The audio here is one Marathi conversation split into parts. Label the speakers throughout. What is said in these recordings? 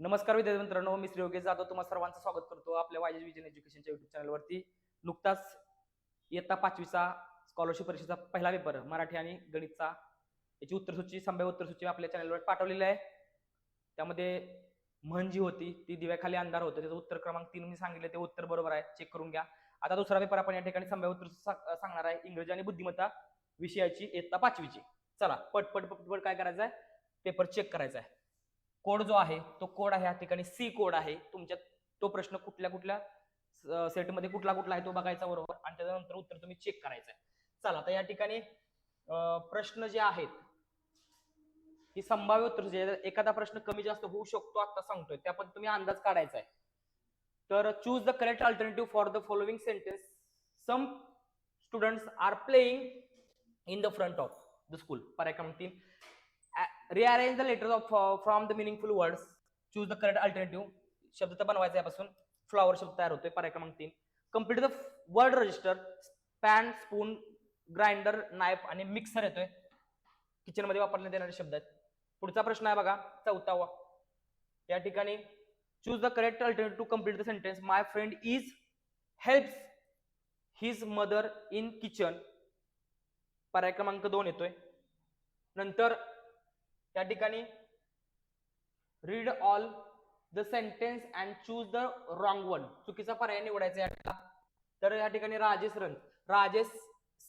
Speaker 1: नमस्कार विद्यार्थी मित्रांनो मी श्री योगेश जाधव तुम्हाला सर्वांचं स्वागत करतो आपल्या वायज विजन एज्युकेशनच्या युट्यूब चॅनलवरती. नुकताच इयत्ता पाचवीचा स्कॉलरशिप परीक्षेचा पहिला पेपर मराठी आणि गणितचा याची उत्तरसूची संभाव्य उत्तरसूची आपल्या चॅनलवर पाठवलेली आहे. त्यामध्ये म्हण जी होती ती दिव्याखाली अंधार होतं त्याचं उत्तर क्रमांक तीन मी सांगितलं ते उत्तर बरोबर आहे चेक करून घ्या. आता दुसरा पेपर आपण या ठिकाणी संभाव्य उत्तर सा- सांगणार आहे इंग्रजी आणि बुद्धिमत्ता विषयाची इयत्ता पाचवीची. चला पटपट पटपट काय करायचं आहे पेपर चेक करायचा आहे कोड जो आहे तो कोड आहे या ठिकाणी सी कोड आहे. तुमच्या तो प्रश्न कुठल्या कुठल्या सेटमध्ये कुठला कुठला आहे तो बघायचा बरोबर आणि त्याच्यानंतर उत्तर तुम्ही चेक करायचं आहे. चला तर या ठिकाणी प्रश्न जे आहेत ही संभाव्य उत्तर जे एखादा प्रश्न कमी जास्त होऊ शकतो आता सांगतोय. त्या पण तुम्ही अंदाज काढायचा आहे. तर choose the correct alternative for the following sentence some students are playing in the front of the school पर्याय क्रमांक तीन. Rearrange the letter of from the meaningful words choose the correct alternative शब्द तर बनवायचा यापासून. फ्लॉवर शब्द तयार होतोय. पर्याय क्रमांक तीन. Complete the word register pan spoon grinder knife आणि मिक्सर येतोय. किचनमध्ये वापरण्यात येणारे शब्द आहेत. पुढचा प्रश्न आहे बघा. चौथावा या ठिकाणी choose the correct alternative to complete the sentence my friend is helps his mother in kitchen पर्याय क्रमांक दोन येतोय. नंतर त्या ठिकाणी read all the sentence and choose the wrong one चुकीचा पर्याय निवडायचा या तर या ठिकाणी Rajesh run Rajesh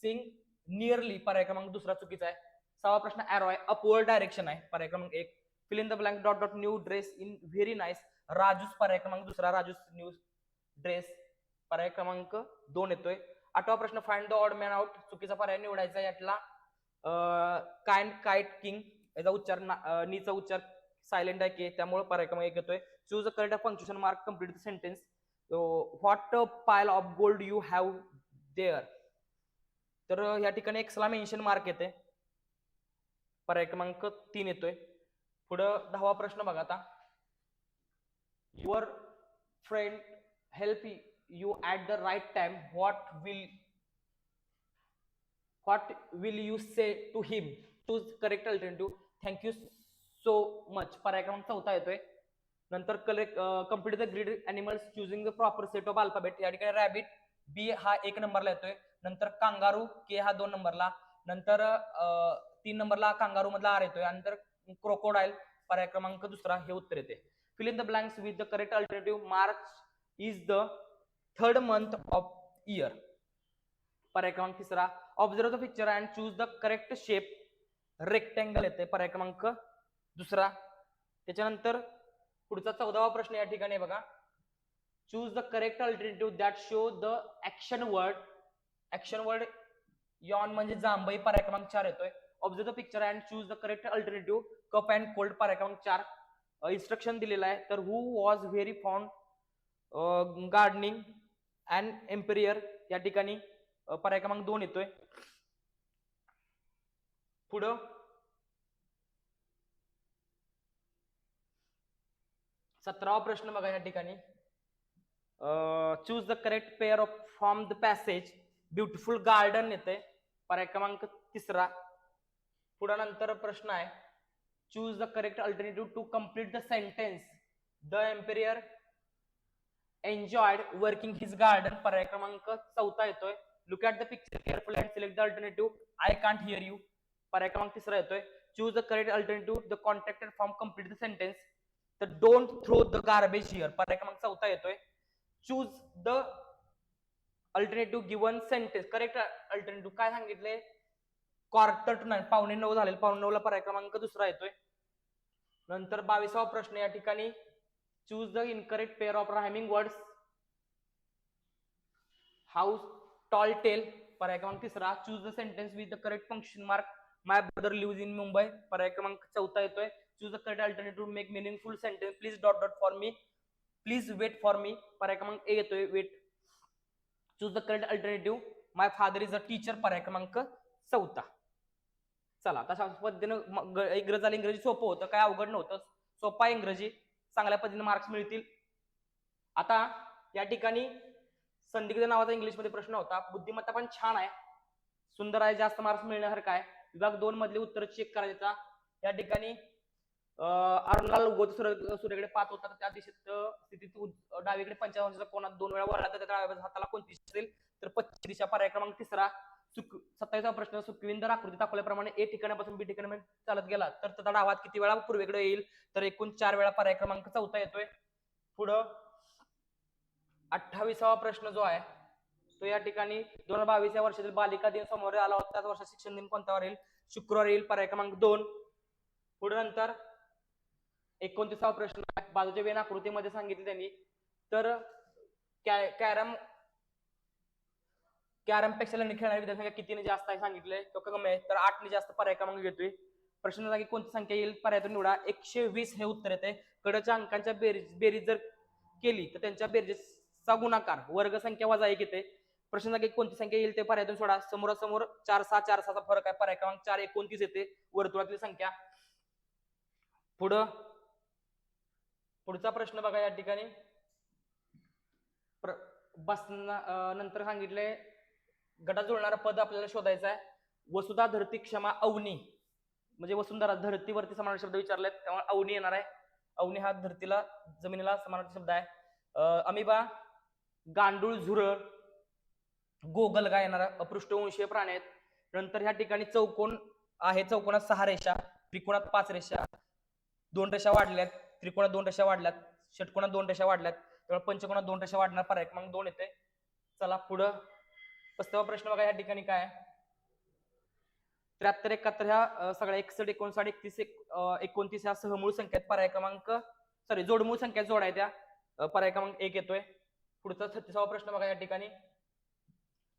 Speaker 1: sing nearly पर्याय क्रमांक दुसरा चुकीचा आहे. सहावा प्रश्न अॅरो आहे. अपवर्ड डायरेक्शन आहे. पर्याय क्रमांक एक. Fill in the blank dot dot new dress in very nice Raju's पर्याय क्रमांक दुसरा. राजूस न्यू ड्रेस पर्याय क्रमांक दोन येतोय. आठवा प्रश्न find the odd man out चुकीचा पर्याय निवडायचा यातला. काइंड काइट किंग याचा उच्चार नीचा उच्चार सायलेंट आहे की त्यामुळे पर्याय क्रमांक एक येतोय. Choose a correct punctuation mark complete the sentence what pile of gold you have there तर या ठिकाणी एक्सला मेन्शन मार्क येते पर्याय क्रमांक तीन येतोय. पुढं दहावा प्रश्न बघा आता. Your friend help you at the right time what will what will you say to him to correct alternative thank you so much पर्याय क्रमांक चौथा येतोय. नंतर collect complete the grid animals choosing the proper set of alphabet या ठिकाणी रॅबिट बी हा एक नंबरला येतोय. नंतर कांगारू के हा दोन नंबरला नंतर तीन नंबरला कांगारू मधला आर येतोय. नंतर क्रोकोडाईल पर्याय क्रमांक दुसरा हे उत्तर येते. Fill in the blanks with the correct alternative March is the third month of year पर्याय क्रमांक तिसरा. Observe the picture and choose the correct shape rectangle येते पर्याय क्रमांक दुसरा. त्याच्यानंतर पुढचा चौदावा प्रश्न या ठिकाणी बघा. Choose the correct alternative that show the action word action word yawn म्हणजे जांभई पर्याय क्रमांक चार येतोय. Observe the picture and choose the correct alternative cup and cold पर्याय क्रमांक चार. इन्स्ट्रक्शन दिलेलं आहे. तर who was very fond gardening and emperor या ठिकाणी पर्याय क्रमांक दोन येतोय. पुढं? सतरावा प्रश्न बघा या ठिकाणी. Choose the correct pair of from the passage beautiful garden येते. पर्याय क्रमांक तिसरा. पुढं नंतर प्रश्न आहे. Choose the correct alternative to complete the sentence the emperor enjoyed working his garden पर्याय क्रमांक चौथा येतोय. Look at the picture careful and select the alternative I can't hear you पर्याय क्रमांक तिसरा येतोय. Choose the correct alternative the contacted form complete the sentence तर don't throw the garbage here पर्याय क्रमांक चौथा येतोय. Choose the alternative given sentence correct alternative काय सांगितले क्वार्टर टू नाईन पावणे नऊ झाले पावणे नऊला पर्याय क्रमांक दुसरा येतोय. नंतर बावीसावा प्रश्न या ठिकाणी. Choose the incorrect pair of rhyming words house tall tell पर्याय क्रमांक तिसरा. Choose the sentence with the correct function mark my brother live in Mumbai पर्याय क्रमांक चौथा येतोय. Choose a correct alternative make meaningful sentence please dot dot for me please wait for me पर्याय क्रमांक ए येतोय. Wait choose the correct alternative my father is a teacher पर्याय क्रमांक चौथा. चला तशा पद्धतीनं म- इंग्रजी आणि इंग्रजी सोपं होतं. काय अवघड नव्हतं. सोपा इंग्रजी. चांगल्या पद्धतीने मार्क्स मिळतील. आता या ठिकाणी संदिग्ध नावाचा इंग्लिशमध्ये प्रश्न होता. बुद्धिमत्ता पण छान आहे. सुंदर आहे. जास्त मार्क्स मिळण्यासारखं आहे. विभाग दोन मधले उत्तर चेक करायचा. या ठिकाणी अं, अर्नाल उगवत सूर्याकडे पाहत होता. तर त्या दिशेत स्थितीत डावीकडे पंचावन्नच्या कोणात दोन वेळा वळला तर त्या डाव्या हाताला कोणती असेल तर पश्चिम दिशा पर्याय क्रमांक तिसरा सुक सत्तावीसा प्रश्न सुखविंदर आकृती दाखवल्याप्रमाणे ए ठिकाणापासून बी ठिकाणी चालत गेला. तर त्याचा डावात किती वेळा पूर्वेकडे येईल? तर एकूण चार वेळा पर्याय क्रमांक चौथा येतोय. पुढं अठ्ठावीसावा प्रश्न जो आहे तो या ठिकाणी दोन हजार बावीस या वर्षातील बालिका दिन समोर आला होता. त्याच वर्षात शिक्षण दिन कोणत्यावर येईल. शुक्रवार येईल. पर्याय क्रमांक दोन. पुढे नंतर एकोणतीसावा प्रश्न. बाजूच्या वेन आकृतीमध्ये सांगितले त्यांनी. तर कॅरम कॅरमपेक्षा लढणी खेळणारी विद्यार्थ्यांच्या कितीने जास्त आहे सांगितले तो कमी आहे. तर आठने जास्त पर्याय क्रमांक घेतोय. प्रश्न जागी कोणती संख्या येईल? पर्यायातून निवडा. एकशे वीस हे उत्तर येते कडच्या अंकांच्या बेरीज बेरीज जर केली तर त्यांच्या बेरीजचा गुणाकार वर्ग संख्या वजा एक येते. प्रश्न जागी कोणती संख्या येईल ते पर्यायातून सोडा. समोरासमोर चार सहा चार सहाचा फरक आहे. पर्याय क्रमांक चार एकोणतीस येते. वर्तुळातली संख्या. पुढं पुढचा प्रश्न बघा या ठिकाणी. बसना नंतर सांगितले गटात जुळणारा पद आपल्याला शोधायचं आहे. वसुधा धरती क्षमा अवनी. म्हणजे वसुंधरा धरतीवरती समान शब्द विचारलेत त्यामुळे अवनी येणार आहे. अवनी हा धरतीला जमिनीला समानार्थी शब्द आहे. अमिबा गांडूळ झुरळ गोगलगा येणार अपृष्ठवंशीय प्राणी आहेत. नंतर ह्या ठिकाणी चौकोन आहे चौकोनात सहा रेषा त्रिकोणात पाच रेषा दोन रेषा वाढल्यात त्रिकोणात दोन रेषा वाढल्यात षटकोणात दोन रेषा वाढल्यात तेव्हा पंचकोणात दोन रेषा वाढणार. पर्याय क्रमांक दोन येते. चला पुढं. पस्तवा प्रश्न बघा या ठिकाणी काय त्र्याहत्तर एकाहत्तर ह्या सगळ्या एकसष्ट एकोणसाठ एकतीस एकोणतीस ह्या सहमूळ संख्यात पर्याय क्रमांक सॉरी जोडमूळ संख्या जोडाय आहे त्या पर्याय क्रमांक एक येतोय. पुढचा छत्तीसावा प्रश्न बघा या ठिकाणी.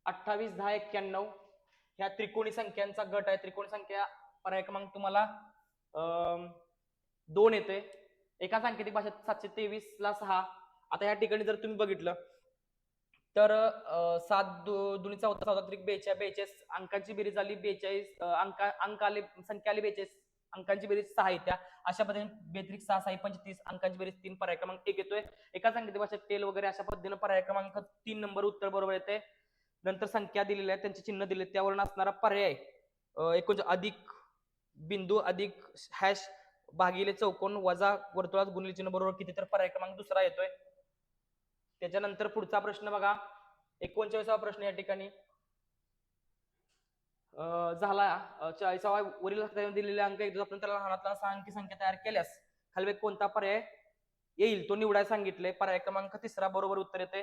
Speaker 1: अठ्ठावीस दहा एक्क्याण्णव ह्या त्रिकोणी संख्यांचा गट आहे. त्रिकोणी संख्या पर्याय क्रमांक तुम्हाला अं, दोन येते. एका सांकेतिक भाषेत सातशे तेवीस ला सहा. आता या ठिकाणी जर तुम्ही बघितलं तर सात दोन्ही चौदा चौदा त्रिक बेचाळीस बेचाळीस अंकांची बेरीज झाली बेचाळीस अंक अंका अंक आले संख्या आली बेचाळीस अंकांची बेरीज सहा येत्या. अशा पद्धतीने बेत्रिक सहा साई पंचतीस अंकांची बेरीज तीन पर्याय क्रमांक एक येतोय. एका सांकेतिक भाषेत टेल वगैरे अशा पद्धतीने पर्याय क्रमांक तीन नंबर उत्तर बरोबर येते नंतर संख्या दिलेल्या आहेत त्यांचे चिन्ह दिले त्यावरून असणारा पर्याय अं, अधिक बिंदू अधिक हॅश भागिले चौकोन वजा वर्तुळात गुणिले चिन्ह बरोबर किती? तर पर्याय क्रमांक दुसरा येतोय. त्याच्यानंतर पुढचा प्रश्न बघा. एकोणचाळीसावा प्रश्न या ठिकाणी अं, झाला. चाळीसावा वरील दिलेले अंक एकदा आपण त्याला लहानातला सहा अंकी संख्या तयार केल्यास खाली कोणता पर्याय येईल? तो निवडायला सांगितले पर्याय क्रमांक तिसरा बरोबर उत्तर येते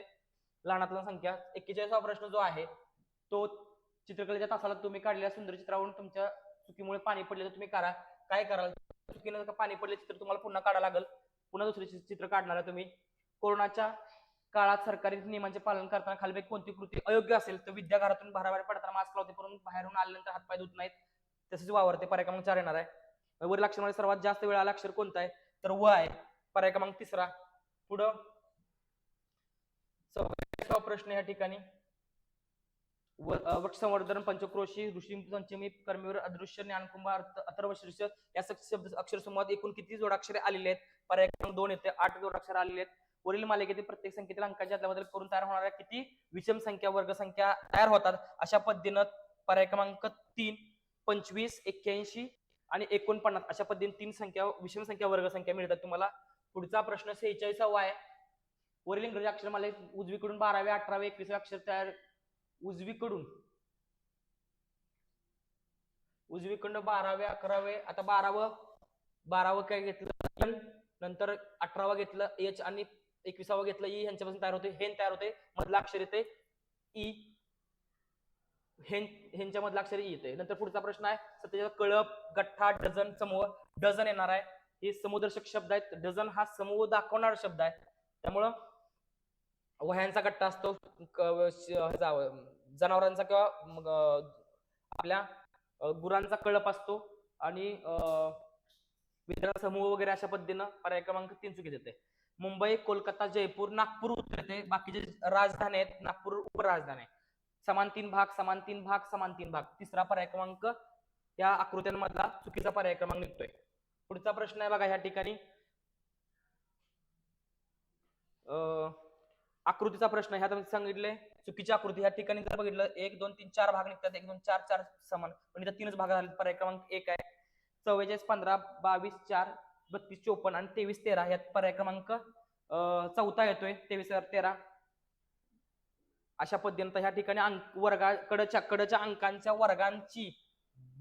Speaker 1: लहानातला संख्या एक्केचाळीसावा प्रश्न जो आहे तो चित्रकलेच्या तासाला तुम्ही काढलेल्या सुंदर चित्रावरून तुमच्या चुकीमुळे पाणी पडले तर तुम्ही करा. काय कराल? चुकीनं का पाणी पडले चित्र तुम्हाला पुन्हा काढावं लागेल. पुन्हा दुसरे चित्र काढणार आहे तुम्ही. कोरोनाच्या काळात सरकारी नियमांचे पालन करताना खाली कोणती कृती अयोग्य असेल तर विद्याघरातून बाहेर पडताना मास्क लावते परंतु बाहेरून आल्यानंतर हातपाय धुत नाहीत. तसेच वावरते पर्याय क्रमांक चार येणार आहे. वरील अक्षरामध्ये सर्वात जास्त वेळा आला अक्षर कोणता आहे? तर व आहे. पर्याय क्रमांक तिसरा. पुढं प्रश्न या ठिकाणी. वृक्षसंवर्धन पंचक्रोशी ऋषी पंचमी कर्मीवर अदृश्य ज्ञानकुंभार अथर्व शीर्ष या शब्द अक्षर समूहात एकूण किती जोडाक्षरे आलेले आहेत? पर्याय क्रमांक दोन येते. आठ जोडाक्षरे आलेले आहेत. वरील मालिकेतील प्रत्येक संख्येतील अंकाच्या अदलाबदल करून तयार होणाऱ्या किती विषम संख्या वर्ग संख्या तयार होतात? अशा पद्धतीनं पर्याय क्रमांक तीन पंचवीस एक्क्याऐंशी आणि एकोणपन्नास अशा पद्धतीने तीन संख्या विषम संख्या वर्ग संख्या मिळतात तुम्हाला. पुढचा प्रश्न सेहेचाळीसावा आहे. वरील इंग्रजी अक्षरमाले उजवीकडून बारावे अठरावे एकवीसवे अक्षर तयार. उजवीकडून. उजवीकडून बारावे अकरावे आता बारावं बारावं काय घेतलं? नंतर अठरावं घेतलं एच आणि एकविसावं घेतलं ई ह्यांच्यापासून तयार होते हेन तयार होते मधला अक्षर येते ई. हेन ह्यांच्या मधला अक्षर ई येते नंतर पुढचा प्रश्न आहे सत्तेचा कळप गठ्ठा डझन समूह डझन येणार आहे. हे समुदर्शक शब्द आहेत. डझन हा समूह दाखवणारा शब्द आहे. त्यामुळं वह्यांचा गट्टा असतो जनावरांचा किंवा आपल्या गुरांचा कळप असतो आणि अं, विद्यार्थी समूह वगैरे अशा पद्धतीनं पर्याय क्रमांक तीन चुकीत येते. मुंबई कोलकाता जयपूर नागपूर उत्तर येते. बाकीचे राजधानी आहेत नागपूर उपराजधानी आहे समान तीन भाग समान तीन भाग समान तीन भाग. तिसरा पर्याय क्रमांक या आकृत्यांमधला चुकीचा पर्याय क्रमांक निघतोय. पुढचा प्रश्न आहे बघा ह्या ठिकाणी. अं, आकृतीचा प्रश्न ह्या तुम्ही सांगितले चुकीची आकृती ह्या ठिकाणी जर बघितलं एक दोन तीन चार भाग निघतात एक दोन चार चार समान. पण इथं तीनच भाग झाले पर्याय क्रमांक एक आहे. चव्वेचाळीस पंधरा बावीस चार बत्तीस चोपन्न आणि तेवीस तेरा. यात पर्याय क्रमांक चौथा येतोय. तेवीस तेरा अशा पद्धतीनं ह्या ठिकाणी अंक वर्गा कडच्या कडच्या अंकांच्या वर्गांची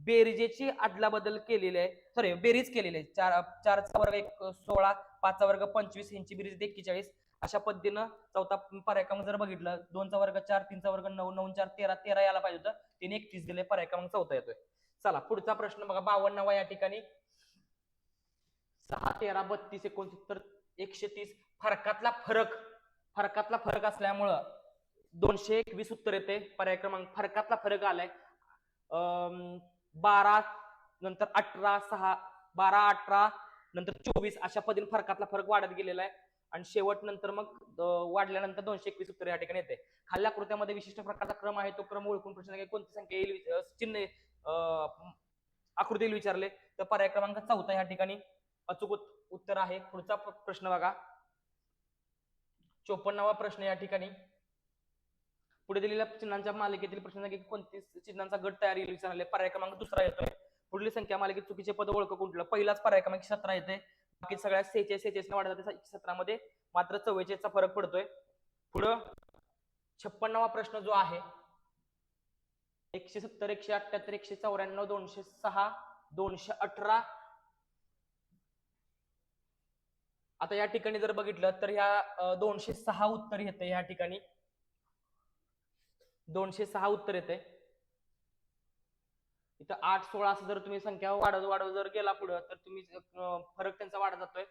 Speaker 1: बेरजेची अदलाबदल केलेली आहे. सॉरी बेरीज केलेली आहे. चार चारचा वर्ग एक सोळा पाचचा वर्ग पंचवीस यांची बेरीज एक्केचाळीस. अशा पद्धतीनं चौथा पर्याय क्रमांक जर बघितलं दोनचा वर्ग चार तीनचा वर्ग नऊ नऊ चार तेरा तेरा यायला पाहिजे होतं. तिने एकतीस दिले पर्याय क्रमांक चौथा येतोय. चला पुढचा प्रश्न बघा. बावन्नवा या ठिकाणी. सहा तेरा बत्तीस एकोणसत्तर एकशे तीस. फरकातला फरक. फरकातला फरक असल्यामुळं दोनशे एकवीस उत्तर येते पर्याय क्रमांक फरकातला फरक आलाय. अं, बारा नंतर अठरा सहा बारा अठरा नंतर चोवीस. अशा पद्धतीने फरकातला फरक वाढत गेलेला आहे. आणि शेवट नंतर मग वाढल्यानंतर दोनशे एकवीस उत्तर या ठिकाणी येते. खाल्ल्या कृत्यामध्ये विशिष्ट प्रकारचा क्रम आहे तो क्रम ओळखून प्रश्न कोणती संख्या येईल? चिन्ह अं, आकृती विचारले. तर पर्याय क्रमांक चौथा या ठिकाणी अचूक उत्तर आहे. पुढचा प्रश्न बघा. चोपन्नावा प्रश्न या ठिकाणी. पुढे दिलेल्या चिन्हांच्या मालिकेतील प्रश्न कोणती चिन्हांचा गट तयार येईल विचारले. पर्याय क्रमांक दुसरा येतोय. पुढील संख्या मालिकेत चुकीचे पद ओळख कुठलं पहिलाच पर्याय क्रमांक सतरा येते. बाकी सगळ्या सेहेचाळीस सेहेचाळीस वाढत जाते सतरा मध्ये मात्र चव्वेचाळीसचा फरक पडतोय. पुढं छप्पन्नावा प्रश्न जो आहे एकशे सत्तर एकशे अठ्याहत्तर एकशे चौऱ्याण्णव दोनशे सहा दोनशे अठरा. आता या ठिकाणी जर बघितलं तर ह्या दोनशे सहा उत्तर येते या ठिकाणी. दोनशे सहा उत्तर येते इथं आठ सोळा असं जर तुम्ही संख्या वाढत वाढत जर गेला पुढं तर तुम्ही फरक त्यांचा वाढत जातोय.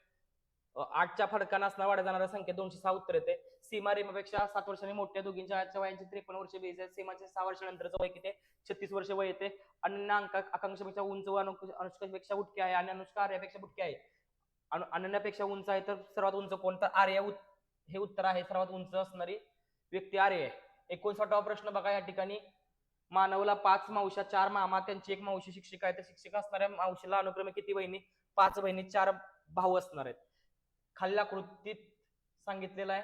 Speaker 1: आठच्या फडकांना असणार वाढत जाणाऱ्या संख्या दोनशे सहा उत्तर येते. सीमा रेमापेक्षा सात वर्षांनी मोठ्या दोघींच्या आजच्या वयाचे त्रेपन्न वर्ष बेस आहे सीमाचे सहा वर्षानंतरचं वय किती छत्तीस वर्ष वय येते. अनन्या अंका आकांक्षापेक्षा उंच व अनुष्कापेक्षा उठके आहे आणि अनुष्का आर्यापेक्षा बुटकी आहे. अनन्यापेक्षा उंच आहे तर सर्वात उंच कोण? तर आर्या हे उत्तर आहे. सर्वात उंच असणारी व्यक्ती आर्य आहे. एकोणसाठावा प्रश्न बघा या ठिकाणी. मानवला पाच मावशा चार मामा त्यांची एक मावशी शिक्षिका आहे. तर शिक्षिका असणाऱ्या मावशीला अनुक्रमे किती बहिणी? पाच बहिणी चार भाऊ असणार आहेत. खालील कृतीत सांगितलेलं आहे.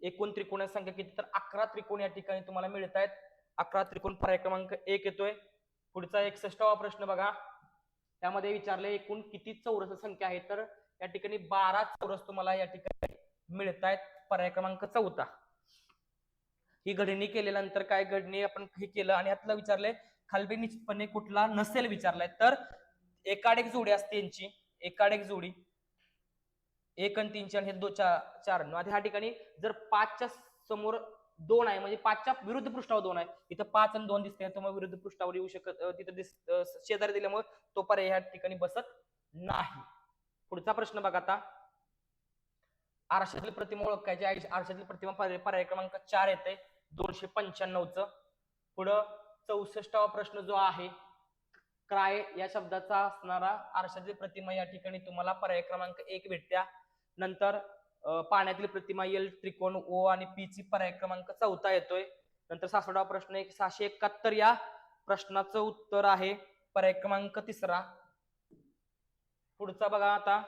Speaker 1: एकूण त्रिकोण संख्या किती? तर अकरा त्रिकोण या ठिकाणी तुम्हाला मिळत आहेत. अकरा त्रिकोण पर्याय क्रमांक एक येतोय. पुढचा एकसष्टावा प्रश्न बघा. त्यामध्ये विचारले एकूण किती चौरस संख्या आहे? तर या ठिकाणी बारा चौरस तुम्हाला या ठिकाणी मिळत आहेत. पर्याय क्रमांक चौथा. ही घडणी केल्यानंतर काय घडणी आपण हे केलं आणि यातलं विचारलंय खालबी निश्चितपणे कुठला नसेल विचारलाय. तर एकाडेक जोडी असते यांची. एकाडेक जोडी. एक आणि तीनशे आणि हे दो चार चार. आणि आता ह्या ठिकाणी जर पाचच्या समोर दोन आहे म्हणजे पाचच्या विरुद्ध पृष्ठावर दोन आहे इथं पाच आणि दोन दिसते त्यामुळे विरुद्ध पृष्ठावर येऊ शकत तिथं दिस शेजारी दिल्यामुळे तो पर्याय ह्या ठिकाणी बसत नाही. पुढचा प्रश्न बघा आता. आरशातील प्रतिमा ओळखायची आहे आरशातील प्रतिमा पर्याय पर्याय क्रमांक चार येते दोनशे पंच्याण्णवचं. पुढं चौसष्टावा प्रश्न जो आहे क्राय या शब्दाचा असणारा आरशाची प्रतिमा या ठिकाणी तुम्हाला पर्याय क्रमांक एक भेटत्या. नंतर पाण्यातील प्रतिमा येल त्रिकोण ओ आणि पी ची पर्याय क्रमांक चौथा येतोय. नंतर सासवडावा प्रश्न एक सहाशे एकाहत्तर या प्रश्नाचं उत्तर आहे. पर्याय क्रमांक तिसरा. पुढचा बघा आता.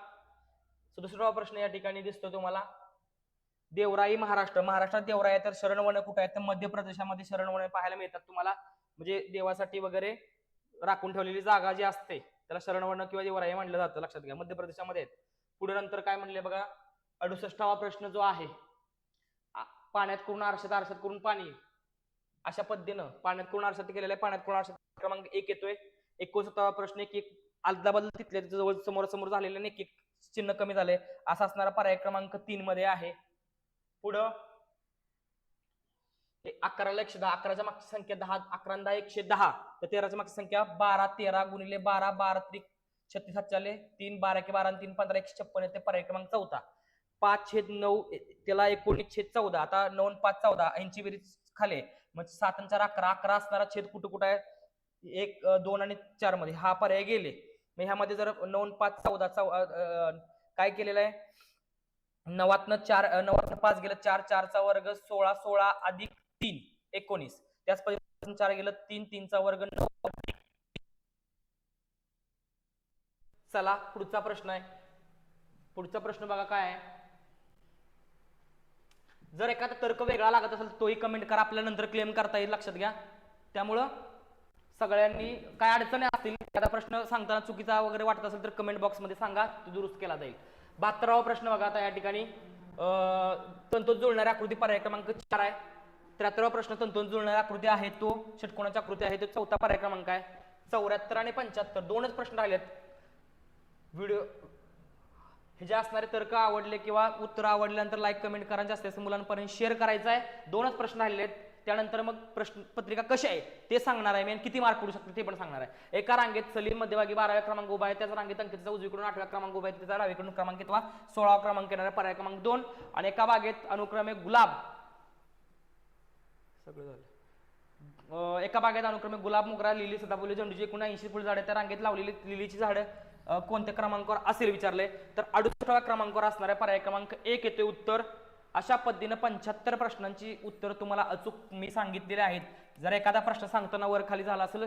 Speaker 1: सदुसरावा प्रश्न या ठिकाणी दिसतो तुम्हाला. देवराई महाराष्ट्र. महाराष्ट्रात देवराई आहे तर शरणवण कुठं आहे तर मध्य प्रदेशामध्ये शरणवण पाहायला मिळतात तुम्हाला. म्हणजे देवासाठी वगैरे राखून ठेवलेली जागा जी असते त्याला शरणवर्ण किंवा देवराई म्हणलं जातं. लक्षात घ्या मध्य प्रदेशामध्ये आहेत. पुढे नंतर काय म्हणले बघा? अडुसष्टावा प्रश्न जो आहे पाण्यात करून आरशात आरशात करून पाणी? अशा पद्धतीनं पाण्यात करून आरशात केलेलं आहे? पाण्यात करून आरशात? क्रमांक एक येतोय. एकोणसत्तावा प्रश्न एक एक अदलाबदल तिथल्या जवळ समोर समोर झालेलं नाही एक एक चिन्ह कमी झाले असा असणारा पर्याय क्रमांक तीन मध्ये आहे. पुढं? अकराला एकशे दहा अकराच्या मागची संख्या दहा अकरा दहा एकशे दहा. तर तेराच्या मागची संख्या बारा तेरा गुणिले बारा बारा त्रिक छत्तीस सातचाले तीन बारा के बारा तीन पंधरा एकशे छप्पन येते पर्याय क्रमांक चौथा. पाच छेद नऊ त्याला एकोणीस छेद चौदा. आता नऊ पाच चौदा ऐंशी बेरीज खाले. म्हणजे सात आणि चार अकरा अकरा असणारा छेद कुठं कुठं आहे? एक दोन आणि चारमध्ये. हा पर्याय गेले. मग ह्यामध्ये जर नऊ पाच चौदा चौ काय केलेला आहे? नवातनं चार अं, नवातनं पाच गेलं चार चारचा वर्ग सोळा सोळा अधिक तीन एकोणीस. त्याच पद्धतीने चार गेलं तीन तीनचा वर्ग नऊ चला पुढचा प्रश्न आहे. पुढचा प्रश्न बघा काय आहे. जर एखादा तर्क वेगळा लागत असेल तोही कमेंट करा. आपल्याला नंतर क्लेम करता येईल लक्षात घ्या. त्यामुळं सगळ्यांनी काय अडचणी असतील एखादा प्रश्न सांगताना चुकीचा वगैरे वाटत असेल तर कमेंट बॉक्समध्ये सांगा. तो दुरुस्त केला जाईल. बहात्तरावा प्रश्न बघा आता या ठिकाणी. अं, तंतोत जुळणारी आकृती पर्याय क्रमांक चार आहे. त्र्याहत्तरावा प्रश्न तंतोत जुळणारी आकृती आहे तो षटकोणाची आकृती आहे तो चौथा पर्याय क्रमांक आहे. चौऱ्याहत्तर आणि पंच्याहत्तर दोनच प्रश्न राहिलेत. व्हिडिओ हे जे असणारे तर्क आवडले किंवा उत्तर आवडल्यानंतर लाईक कमेंट करा. जास्तीत जास्त मुलांपर्यंत शेअर करायचं आहे. दोनच प्रश्न राहिलेत. आहेत त्यानंतर मग प्रश्न पत्रिका कशी आहे ते सांगणार आहे मी आणि किती मार्क पडू शकतो ते पण सांगणार आहे. एका रांगेत सलीम मध्यभागी बाराव्या क्रमांक उभा आहे. त्याचा रांगेत अंकितचा उजवीकडून आठव्या क्रमांक उभा आहे. त्याचा डावीकडून क्रमांक किंवा सोळावा क्रमांक येणारा पर्याय क्रमांक दोन. आणि एका बागेत अनुक्रमे गुलाब. सगळं झालं. एका बागेत अनुक्रमे गुलाब मोगरा लिली सदाफुली झेंडूची एकूण ऐंशी फुल झाडे. त्या रांगेत लावलेली लिलीची झाडं कोणत्या क्रमांकावर असेल विचारले तर अडुसष्टाव्या क्रमांकावर असणाऱ्या पर्याय क्रमांक एक येते उत्तर. अशा पद्धतीनं पंच्याहत्तर प्रश्नांची उत्तर तुम्हाला अचूक मी सांगितलेले आहेत. जर एखादा प्रश्न सांगताना वर खाली झाला असेल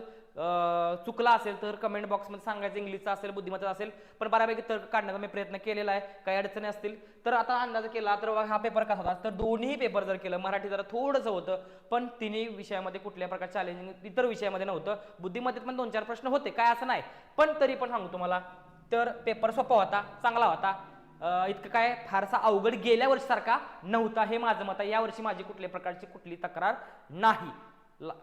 Speaker 1: चुकला असेल तर कमेंट बॉक्समध्ये सांगायचं इंग्लिशचा असेल बुद्धिमत्ता असेल पण बऱ्यापैकी तर्क काढण्याचा मी प्रयत्न केलेला आहे काही अडचणी असतील. तर आता अंदाज केला तर बघा हा पेपर कसा होता? तर दोन्ही पेपर जर केलं मराठी जरा थोडंसं होतं पण तिन्ही विषयामध्ये कुठल्या प्रकार चॅलेंजिंग इतर विषयामध्ये नव्हतं. बुद्धिमत्तेत पण दोन चार प्रश्न होते काय असं नाही. पण तरी पण सांगू तुम्हाला तर पेपर सोपा होता चांगला होता. इतकं काय फारसा अवघड गेल्या वर्षीसारखा नव्हता हे माझं मत आहे. यावर्षी माझी कुठल्या प्रकारची कुठली तक्रार नाही.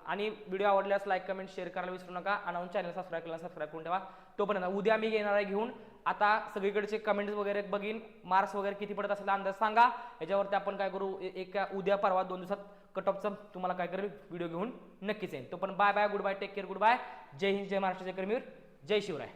Speaker 1: आणि व्हिडिओ आवडल्यास लाईक कमेंट शेअर करायला विसरू नका. आणि चॅनल सबस्क्राईब केला सबस्क्राईब करून ठेवा. तोपर्यंत उद्या मी येणार आहे घेऊन. आता सगळीकडचे कमेंट्स वगैरे बघीन. मार्क्स वगैरे किती पडत असेल अंदाज सांगा. याच्यावरती आपण काय करू? एक एका उद्या परवा दोन दिवसात कट ऑफचा तुम्हाला काय करेल? व्हिडिओ घेऊन नक्कीच येईल तो पण bye bye goodbye take care goodbye जय हिंद जय महाराष्ट्र जय कर्मीर जय शिवराय.